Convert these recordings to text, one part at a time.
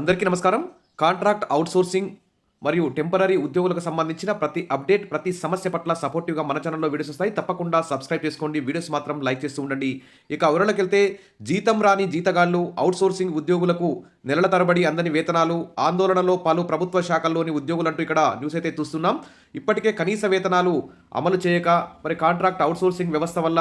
అందరికీ నమస్కారం. Contract outsourcing మరియు టెంపరీ ఉద్యోగులకు సంబంధించిన ప్రతి అప్డేట్ ప్రతి సమస్య పట్ల సపోర్టివ్గా మన ఛానల్లో వీడియోస్ వస్తాయి. తప్పకుండా సబ్స్క్రైబ్ చేసుకోండి. వీడియోస్ మాత్రం లైక్ చేస్తూ ఉండండి. ఇక వివరాలకు వెళ్తే జీతం రాని జీతగాళ్ళు అవుట్సోర్సింగ్ ఉద్యోగులకు నెలల తరబడి అందని వేతనాలు ఆందోళనలో పలు ప్రభుత్వ శాఖల్లోని ఉద్యోగులంటూ ఇక్కడ న్యూస్ అయితే చూస్తున్నాం. ఇప్పటికే కనీస వేతనాలు అమలు చేయక మరి కాంట్రాక్ట్ అవుట్సోర్సింగ్ వ్యవస్థ వల్ల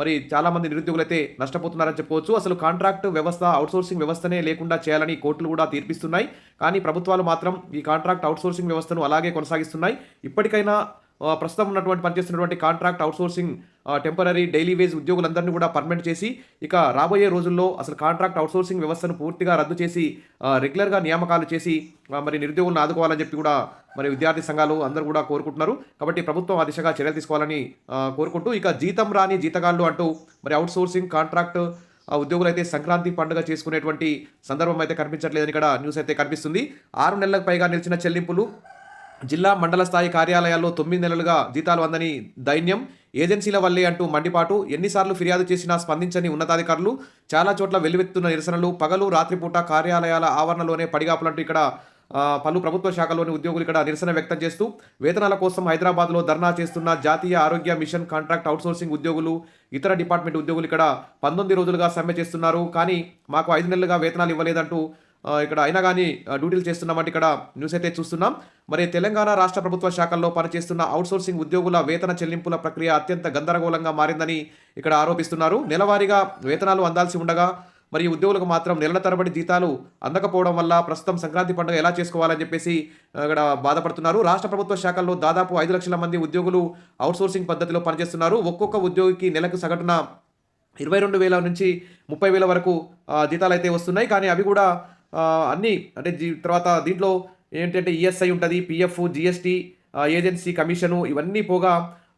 మరి చాలామంది నిరుద్యోగులైతే నష్టపోతున్నారని చెప్పుకోవచ్చు అసలు కాంట్రాక్ట్ వ్యవస్థ అవుట్సోర్సింగ్ వ్యవస్థనే లేకుండా చేయాలని కోర్టులు కూడా తీర్పిస్తున్నాయి. కానీ ప్రభుత్వాలు మాత్రం ఈ కాంట్రాక్ట్ అవుట్సోర్సింగ్ వ్యవస్థను అలాగే కొనసాగిస్తున్నాయి. ఇప్పటికైనా ప్రస్తుతం ఉన్నటువంటి పనిచేస్తున్నటువంటి contract outsourcing temporary daily wage ఉద్యోగులందరినీ కూడా పర్మనెంట్ చేసి ఇక రాబోయే రోజుల్లో అసలు కాంట్రాక్ట్ అవుట్సోర్సింగ్ వ్యవస్థను పూర్తిగా రద్దు చేసి రెగ్యులర్గా నియామకాలు చేసి మరి నిరుద్యోగులను ఆదుకోవాలని చెప్పి కూడా మరి విద్యార్థి సంఘాలు అందరూ కూడా కోరుకుంటున్నారు. కాబట్టి ప్రభుత్వం ఆ దిశగా చర్యలు తీసుకోవాలని కోరుకుంటూ ఇక జీతం రాని జీతగాళ్ళు అంటూ మరి అవుట్సోర్సింగ్ కాంట్రాక్ట్ ఉద్యోగులు అయితే సంక్రాంతి పండుగ చేసుకునేటువంటి సందర్భం అయితే కనిపించట్లేదని ఇక్కడ న్యూస్ అయితే కనిపిస్తుంది. ఆరు నెలలకు పైగా నిలిచిన చెల్లింపులు జిల్లా మండల స్థాయి కార్యాలయాల్లో తొమ్మిది నెలలుగా జీతాలు అందని దైన్యం. ఏజెన్సీల వల్లే అంటూ మండిపాటు. ఎన్నిసార్లు ఫిర్యాదు చేసినా స్పందించని ఉన్నతాధికారులు. చాలా చోట్ల వెల్లువెత్తున్న నిరసనలు. పగలు రాత్రిపూట కార్యాలయాల ఆవరణలోనే పడిగాపులంటూ ఇక్కడ పలు ప్రభుత్వ శాఖలోని ఉద్యోగులు ఇక్కడ నిరసన వ్యక్తం చేస్తూ వేతనాల కోసం హైదరాబాద్లో ధర్నా చేస్తున్న జాతీయ ఆరోగ్య మిషన్ కాంట్రాక్ట్ అవుట్సోర్సింగ్ ఉద్యోగులు ఇతర డిపార్ట్మెంట్ ఉద్యోగులు ఇక్కడ పంతొమ్మిది రోజులుగా సమ్మె చేస్తున్నారు. కానీ మాకు ఐదు నెలలుగా వేతనాలు ఇవ్వలేదంటూ ఇక్కడ అయినా కానీ డ్యూటీలు చేస్తున్నామంటే ఇక్కడ న్యూస్ అయితే చూస్తున్నాం. మరి తెలంగాణ రాష్ట్ర ప్రభుత్వ శాఖల్లో పనిచేస్తున్న అవుట్సోర్సింగ్ ఉద్యోగుల వేతన చెల్లింపుల ప్రక్రియ అత్యంత గందరగోళంగా మారిందని ఇక్కడ ఆరోపిస్తున్నారు. నెలవారీగా వేతనాలు అందాల్సి ఉండగా మరి ఉద్యోగులకు మాత్రం నెలల తరబడి జీతాలు అందకపోవడం వల్ల ప్రస్తుతం సంక్రాంతి పండుగ ఎలా చేసుకోవాలని చెప్పేసి ఇక్కడ బాధపడుతున్నారు. రాష్ట్ర ప్రభుత్వ శాఖల్లో దాదాపు ఐదు లక్షల మంది ఉద్యోగులు అవుట్సోర్సింగ్ పద్ధతిలో పనిచేస్తున్నారు. ఒక్కొక్క ఉద్యోగికి నెలకు సగటున ఇరవై రెండు వేల నుంచి ముప్పై వేల వరకు జీతాలు అయితే వస్తున్నాయి. కానీ అవి కూడా అన్నీ అంటే తర్వాత దీంట్లో ఏంటంటే ఈఎస్ఐ ఉంటుంది పిఎఫ్ జిఎస్టీ ఏజెన్సీ కమిషను ఇవన్నీ పోగా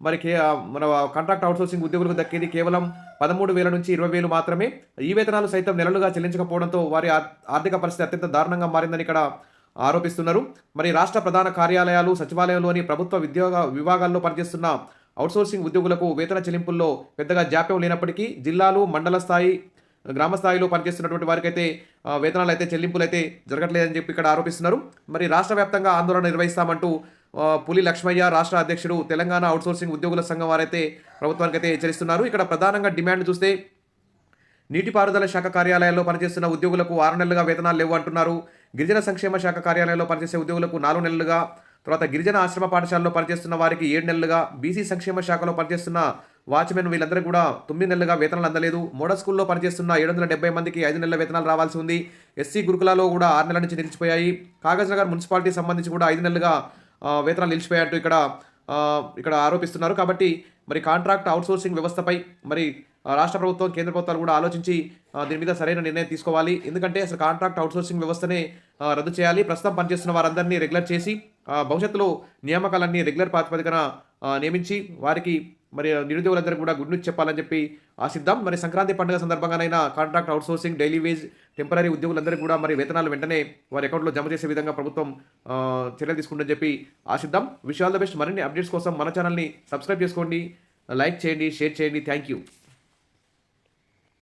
మరి కే మన కాంట్రాక్ట్ అవుట్సోర్సింగ్ ఉద్యోగులకు దక్కేది కేవలం పదమూడు వేల నుంచి ఇరవై వేలు మాత్రమే ఈ వేతనాలు సైతం నెలలుగా చెల్లించకపోవడంతో వారి ఆర్థిక పరిస్థితి అత్యంత దారుణంగా మారిందని ఇక్కడ ఆరోపిస్తున్నారు. మరి రాష్ట్ర ప్రధాన కార్యాలయాలు సచివాలయంలోని ప్రభుత్వ ఉద్యోగ విభాగాల్లో పనిచేస్తున్న అవుట్సోర్సింగ్ ఉద్యోగులకు వేతన చెల్లింపుల్లో పెద్దగా జాప్యం లేనప్పటికీ జిల్లాలు మండల స్థాయి గ్రామ స్థాయిలో పనిచేస్తున్నటువంటి వారికైతే వేతనాలు అయితే చెల్లింపులు అయితే జరగట్లేదని చెప్పి ఇక్కడ ఆరోపిస్తున్నారు. మరి రాష్ట్ర వ్యాప్తంగా ఆందోళన నిర్వహిస్తామంటూ పులి లక్ష్మయ్య రాష్ట్ర అధ్యక్షుడు తెలంగాణ అవుట్సోర్సింగ్ ఉద్యోగుల సంఘం వారైతే ప్రభుత్వానికి అయితే హెచ్చరిస్తున్నారు. ఇక్కడ ప్రధానంగా డిమాండ్ చూస్తే నీటిపారుదల శాఖ కార్యాలయాల్లో పనిచేస్తున్న ఉద్యోగులకు ఆరు నెలలుగా వేతనాలు లేవు అంటున్నారు. గిరిజన సంక్షేమ శాఖ కార్యాలయంలో పనిచేసే ఉద్యోగులకు నాలుగు నెలలుగా తర్వాత గిరిజన ఆశ్రమ పాఠశాలలో పనిచేస్తున్న వారికి ఏడు నెలలుగా బీసీ సంక్షేమ శాఖలో పనిచేస్తున్న వాచ్మెన్ వీళ్ళందరూ కూడా తొమ్మిది నెలలుగా వేతనాలు అందలేదు. మోడల్ స్కూల్లో పనిచేస్తున్న ఏడు వందల డెబ్బై మందికి ఐదు నెలల వేతనాలు రావాల్సి ఉంది. ఎస్సీ గురుకులాలో కూడా ఆరు నెలల నుంచి నిలిచిపోయాయి. కాగజ్ నగర్ మున్సిపాలిటీ సంబంధించి కూడా ఐదు నెలలుగా వేతనాలు నిలిచిపోయాయంటూ ఇక్కడ ఇక్కడ ఆరోపిస్తున్నారు. కాబట్టి మరి కాంట్రాక్ట్ అవుట్సోర్సింగ్ వ్యవస్థపై మరి రాష్ట్ర ప్రభుత్వం కేంద్ర ప్రభుత్వాలు కూడా ఆలోచించి దీని మీద సరైన నిర్ణయం తీసుకోవాలి. ఎందుకంటే అసలు కాంట్రాక్ట్ అవుట్సోర్సింగ్ వ్యవస్థనే రద్దు చేయాలి. ప్రస్తుతం పనిచేస్తున్న వారందరినీ రెగ్యులర్ చేసి భవిష్యత్తులో నియామకాలన్నీ రెగ్యులర్ ప్రాతిపదికన నియమించి వారికి మరి నిరుద్యోగులందరూ కూడా గుడ్ న్యూస్ చెప్పాలని చెప్పి ఆశిద్దాం. మరి సంక్రాంతి పండుగ సందర్భంగానైనా contract outsourcing daily wage temporary ఉద్యోగులందరూ కూడా మరి వేతనాలు వెంటనే వారి అకౌంట్లో జమ చేసే విధంగా ప్రభుత్వం చర్యలు తీసుకుంటుందని చెప్పి ఆశిద్దాం. విషయాల ద బెస్ట్. మరిన్ని అప్డేట్స్ కోసం మన ఛానల్ని సబ్స్క్రైబ్ చేసుకోండి. లైక్ చేయండి షేర్ చేయండి. Thank you